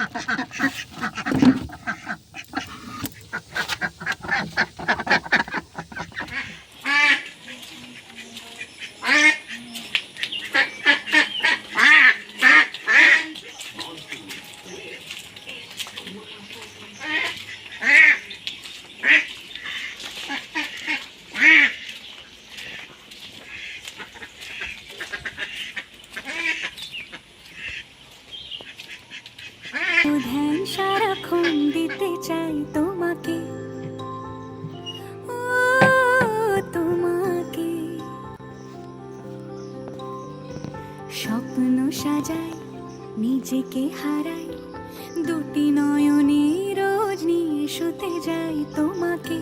Ha ha ha ha ha ha. সারাক্ষণ দিতে চাই তোমাকে। তোমাকে। স্বপ্ন সাজাই, নিজেকে হারাই। দুটি নয়নে রোজ নিয়ে শুতে যাই তোমাকে।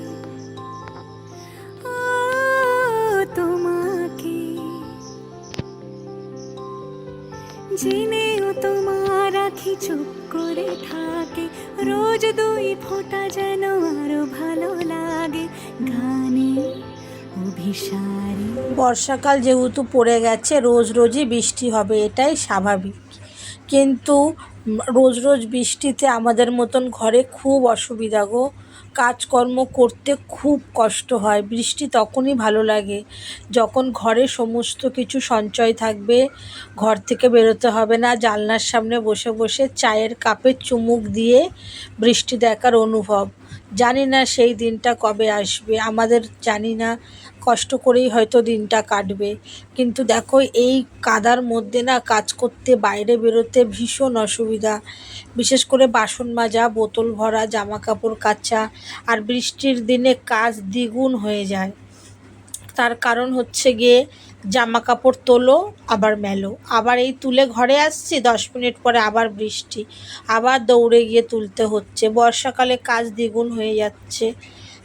আখি চুপ করে থাকে। রোজ দুই ফোঁটা যেন আরও ভালো লাগে। গানে বর্ষাকাল যেহেতু পড়ে গেছে, রোজ রোজই বৃষ্টি হবে, এটাই স্বাভাবিক। কিন্তু রোজ রোজ বৃষ্টিতে আমাদের মতন ঘরে খুব অসুবিধা গো। কাজকর্ম করতে খুব কষ্ট হয়, বৃষ্টি তখনই ভালো লাগে। যখন ঘরে সমস্ত কিছু সঞ্চয় থাকবে, ঘর থেকে বেরোতে হবে না, জানলার সামনে বসে বসে চায়ের কাপে চুমুক দিয়ে বৃষ্টি দেখার অনুভব। জানি না সেই দিনটা কবে আসবে। আমাদের জানি না, কষ্ট করেই হয়তো দিনটা কাটবে। কিন্তু দেখো, এই কাদার মধ্যে না কাজ করতে, বাইরে বেরোতে ভীষণ অসুবিধা। বিশেষ করে বাসন মাজা, বোতল ভরা জামা কাপড় কাচা আর বৃষ্টির দিনে কাজ দ্বিগুণ হয়ে যায়। তার কারণ হচ্ছে গিয়ে জামা কাপড় তোলো, আবার মেলো। আবার এই তুলে ঘরে আসছি, দশ মিনিট পরে আবার বৃষ্টি। আবার দৌড়ে গিয়ে তুলতে হচ্ছে। বর্ষাকালে কাজ দ্বিগুণ হয়ে যাচ্ছে।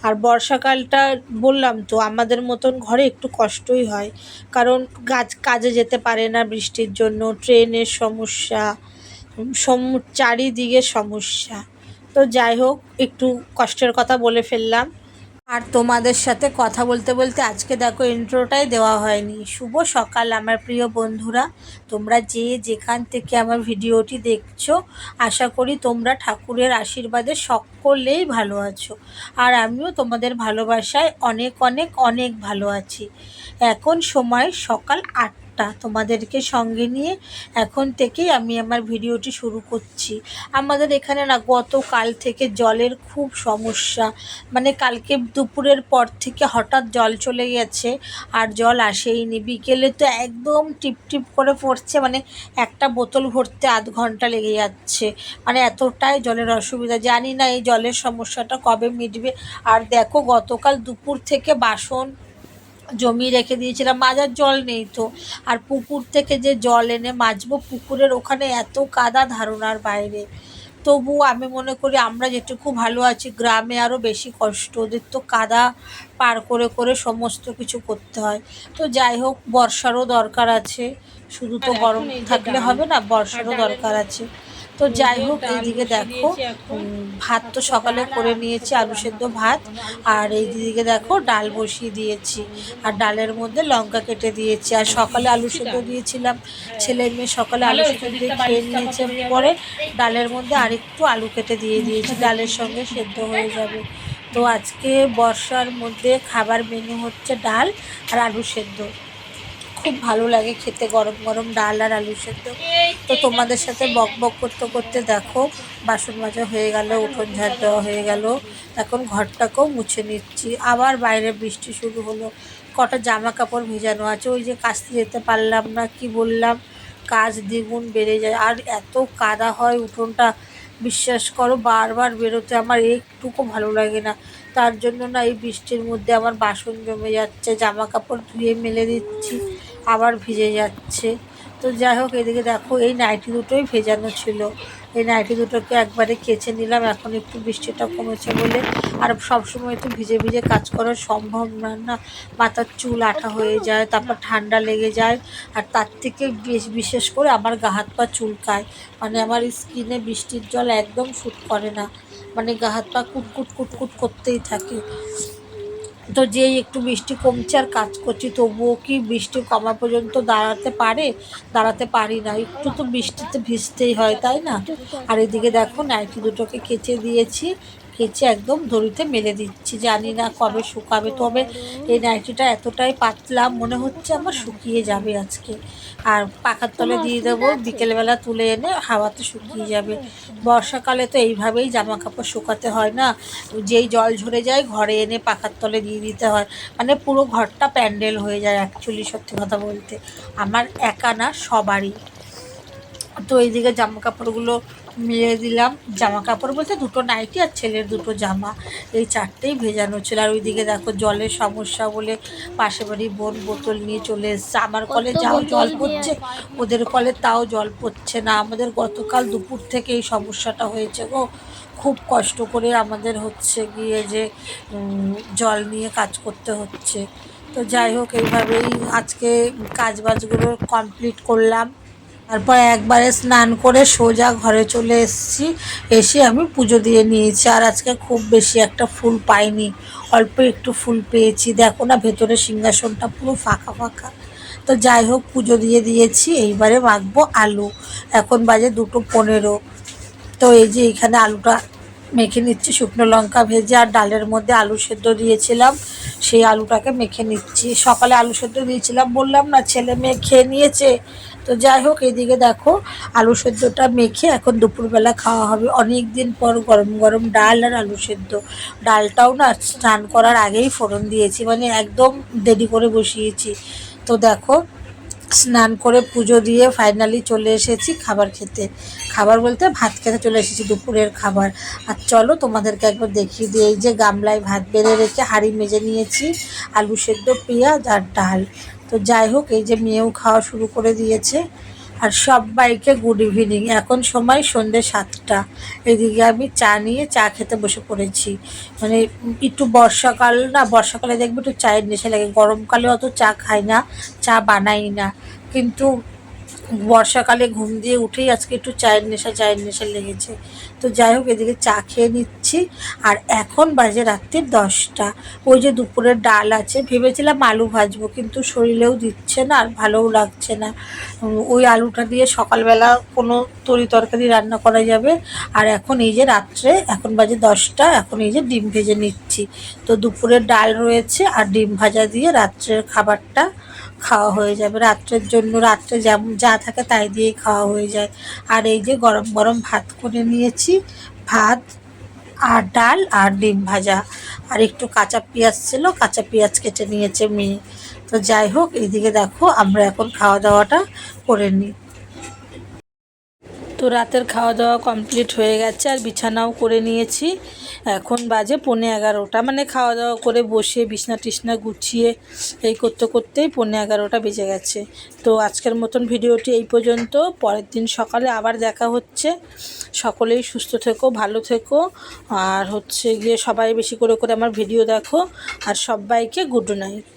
আর বর্ষাকালটা বললাম তো, আমাদের মতন ঘরে একটু কষ্টই হয়। কারণ গাছ কাজে যেতে পারে না বৃষ্টির জন্য, ট্রেনের সমস্যা সম, চারিদিকে সমস্যা। তো যাই হোক, একটু কষ্টের কথা বলে ফেললাম। আর তোমাদের সাথে কথা বলতে বলতে আজকে দেখো ইন্ট্রোটাই দেওয়া হয়নি। শুভ সকাল আমার প্রিয় বন্ধুরা। তোমরা যে যেখান থেকে আমার ভিডিওটি দেখছ, আশা করি তোমরা ঠাকুরের আশীর্বাদে সকলেই ভালো আছো। আর আমিও তোমাদের ভালোবাসায় অনেক অনেক অনেক ভালো আছি। এখন সময় সকাল আটটা তোমাদেরকে সঙ্গে নিয়ে এখন থেকেই আমি আমার ভিডিওটি শুরু করছি। আমাদের এখানে না গতকাল থেকে জলের খুব সমস্যা। মানে কালকে দুপুরের পর থেকে হঠাৎ জল চলে গেছে আর জল আসেইনি। বিকেলে তো একদম টিপ টিপ করে পড়ছে মানে একটা বোতল ভরতে আধ ঘণ্টা লেগে যাচ্ছে। মানে এতটাই জলের অসুবিধা। জানি না এই জলের সমস্যাটা কবে মিটবে। আর দেখো গতকাল দুপুর থেকে বাসন জমিয়ে রেখে দিয়েছিলাম মাজার জল নেই তো। আর পুকুর থেকে যে জল এনে মাজবো পুকুরের ওখানে এত কাদা ধারণার বাইরে। তবু আমি মনে করি আমরা যেটুকু ভালো আছি গ্রামে আরও বেশি কষ্ট ওদের তো কাদা পার করে করে সমস্ত কিছু করতে হয়। তো যাই হোক বর্ষারও দরকার আছে শুধু তো গরম থাকলে হবে না বর্ষারও দরকার আছে। তো যাই হোক এইদিকে দেখো ভাত তো সকালে করে নিয়েছি আলু সেদ্ধ ভাত আর এই এইদিকে দেখো ডাল বসিয়ে দিয়েছি আর ডালের মধ্যে লঙ্কা কেটে দিয়েছি আর সকালে আলু সেদ্ধ দিয়েছিলাম ছেলে মেয়ে সকালে আলু সেদ্ধ দিয়ে খেয়ে নিয়েছে পরে ডালের মধ্যে আরেকটু আলু কেটে দিয়ে দিয়েছি ডালের সঙ্গে সেদ্ধ হয়ে যাবে। তো আজকে বর্ষার মধ্যে খাবার মেনু হচ্ছে ডাল আর আলু সেদ্ধ। খুব ভালো লাগে খেতে, গরম গরম ডাল আর আলু সেদ্ধ। তো তোমাদের সাথে বক বক করতে করতে দেখো, বাসন মাজা হয়ে গেল, উঠোন ঝাড় দেওয়া হয়ে গেল। এখন ঘরটাকেও মুছে নিচ্ছি। আবার বাইরে বৃষ্টি শুরু হলো। কটা জামা কাপড় ভেজানো আছে, ওই যে কাচতে যেতে পারলাম না, কি বললাম? কাজ দ্বিগুণ বেড়ে যায়। আর এত কাদা হয় উঠোনটা, বিশ্বাস করো, বারবার বেরোতে আমার একটুকু ভালো লাগে না। তার জন্য না এই বৃষ্টির মধ্যে আমার বাসন জমে যাচ্ছে, জামা কাপড় ধুয়ে মেলে দিচ্ছি। আবার ভিজে যাচ্ছে। তো যাই হোক, এদিকে দেখো, এই নাইটি দুটোই ভেজানো ছিল। এই নাইটি দুটোকে একবারে কেচে নিলাম। এখন একটু বৃষ্টিটা কমেছে বলে। আর সবসময় তো ভিজে ভিজে কাজ করা সম্ভব না না? মাথার চুল আঠা হয়ে যায়, তারপর ঠান্ডা লেগে যায়। আর তার থেকে বেশ বিশেষ করে আমার গা হাত পা চুলকায়। মানে আমার স্কিনে বৃষ্টির জল একদম শ্যুট করে না। মানে গা হাত পা কুটকুট কুটকুট করতেই থাকে। তো যেই একটু বৃষ্টি কমছে আর কাজ করছি, তবুও কি বৃষ্টি কমা পর্যন্ত দাঁড়াতে পারে? দাঁড়াতে পারি না। একটু তো বৃষ্টিতে ভিজতেই হয়, তাই না? আর এদিকে দেখো, নাইটি দুটোকে কেচে দিয়েছি। কেচে একদম দড়িতে মেলে দিচ্ছি। জানি না কবে শুকাবে, তবে এই নাইটিটা এতটাই পাতলা মনে হচ্ছে আমার শুকিয়ে যাবে আজকে। আর পাখার তলে দিয়ে দেবো, বিকেলবেলা তুলে এনে হাওয়াতে শুকিয়ে যাবে। বর্ষাকালে তো এইভাবেই জামা কাপড় শুকাতে হয় না। যেই জল ঝরে যায় ঘরে এনে পাখার তলে দিয়ে দিতে হয়। মানে পুরো ঘরটা প্যান্ডেল হয়ে যায় অ্যাকচুয়ালি সত্যি কথা বলতে। আমার একা না, সবারই। তো এইদিকে জামা কাপড়গুলো মিলিয়ে দিলাম জামা কাপড় বলতে দুটো নাইটি আর ছেলের দুটো জামা। এই চারটেই ভেজানো ছিল। আর ওইদিকে দেখো জলের সমস্যা বলে পাশে বাড়ি বোন বোতল নিয়ে চলে এসছে। আমার কলে যাও জল পড়ছে ওদের কলে তাও জল পড়ছে না। আমাদের গতকাল দুপুর থেকে এই সমস্যাটা হয়েছে গো। খুব কষ্ট করে আমাদের হচ্ছে গিয়ে যে জল নিয়ে কাজ করতে হচ্ছে। তো যাই হোক এইভাবেই আজকে কাজ বাজগুলো কমপ্লিট করলাম। তারপর একবারে স্নান করে সোজা ঘরে চলে এসেছি। এসে আমি পুজো দিয়ে নিয়েছি। আর আজকে খুব বেশি একটা ফুল পাইনি। অল্প একটু ফুল পেয়েছি। দেখো না, ভেতরে সিংহাসনটা পুরো ফাঁকা ফাঁকা। তো যাই হোক, পুজো দিয়ে দিয়েছি। এইবারে মাখবো আলু। এখন বাজে দুটো পনেরো। তো এই যে এখানে আলুটা মেখে নিচ্ছি, শুকনো লঙ্কা ভেজে। আর ডালের মধ্যে আলু সেদ্ধ দিয়েছিলাম। সেই আলুটাকে মেখে নিচ্ছি। সকালে আলু সেদ্ধ দিয়েছিলাম। বললাম না, ছেলে মেয়ে খেয়ে নিয়েছে? তো যাই হোক, এদিকে দেখো আলু সেদ্ধটা মেখে এখন দুপুরবেলা খাওয়া হবে। অনেক দিন পর গরম গরম ডাল আর আলু সেদ্ধ। ডালটাও না স্নান করার আগেই ফোড়ন দিয়েছি মানে একদম দেরি করে বসিয়েছি। তো দেখো, স্নান করে পুজো দিয়ে ফাইনালি চলে এসেছি খাবার খেতে। খাবার বলতে ভাত খেতে চলে এসেছি, দুপুরের খাবার। আর চলো তোমাদেরকে একবার দেখিয়ে দিই, এই যে গামলায় ভাত বেড়ে রেখে হাঁড়ি মেজে নিয়েছি, আলু সেদ্ধ, পেঁয়াজ আর ডাল। তো যাই হোক, এই যে মেয়েও খাওয়া শুরু করে দিয়েছে। আর সবাইকে গুড ইভিনিং এখন সময় সন্ধ্যে সাতটা। এদিকে আমি চা নিয়ে চা খেতে বসে পড়েছি। মানে একটু বর্ষাকাল না, বর্ষাকালে দেখবে একটু চায়ের নেশা লাগে। গরমকালে অত চা খাই না, চা বানাই না। কিন্তু বর্ষাকালে ঘুম দিয়ে উঠেই আজকে একটু চায়ের নেশা চায়ের নেশা লেগেছে। তো যাই হোক, এদিকে চা খেয়ে নিচ্ছি। আর এখন বাজে রাত্রির দশটা। ওই যে দুপুরের ডাল আছে, ভেবেছিলাম আলু ভাজবো, কিন্তু শরীরেও দিচ্ছে না আর ভালোও লাগছে না। ওই আলুটা দিয়ে সকালবেলা কোনো তরি তরকারি রান্না করা যাবে। আর এখন এই যে রাত্রে, এখন বাজে দশটা, এখন এই যে ডিম ভেজে নিচ্ছি। তো দুপুরের ডাল রয়েছে আর ডিম ভাজা দিয়ে রাত্রের খাবারটা খাওয়া হয়ে যাবে। রাত্রের জন্য রাত্রে যেমন যা থাকে তাই দিয়েই খাওয়া হয়ে যায়। আর এই যে গরম গরম ভাত করে নিয়েছি ভাত আর ডাল আর ডিম ভাজা। আর একটু কাঁচা পেঁয়াজ ছিল, কাঁচা পেঁয়াজ কেটে নিয়েছে মেয়ে। তো যাই হোক, এইদিকে দেখো, আমরা এখন খাওয়া দাওয়াটা করে নিই। তো রাতের খাওয়া দাওয়া কমপ্লিট হয়ে গেছে, আর বিছানাও করে নিয়েছি। এখন বাজে পৌনে এগারোটা। মানে খাওয়া দাওয়া করে বসে, বিছনা টিছনা গুছিয়ে, এই করতে করতেই পৌনে এগারোটা বেজে গেছে। তো আজকের মতন ভিডিওটি এই পর্যন্ত। পরের দিন সকালে আবার দেখা হচ্ছে। সকলেই সুস্থ থেকো, ভালো থেকো। আর হচ্ছে গিয়ে সবাই বেশি করে করে আমার ভিডিও দেখো। আর সবাইকে গুড নাইট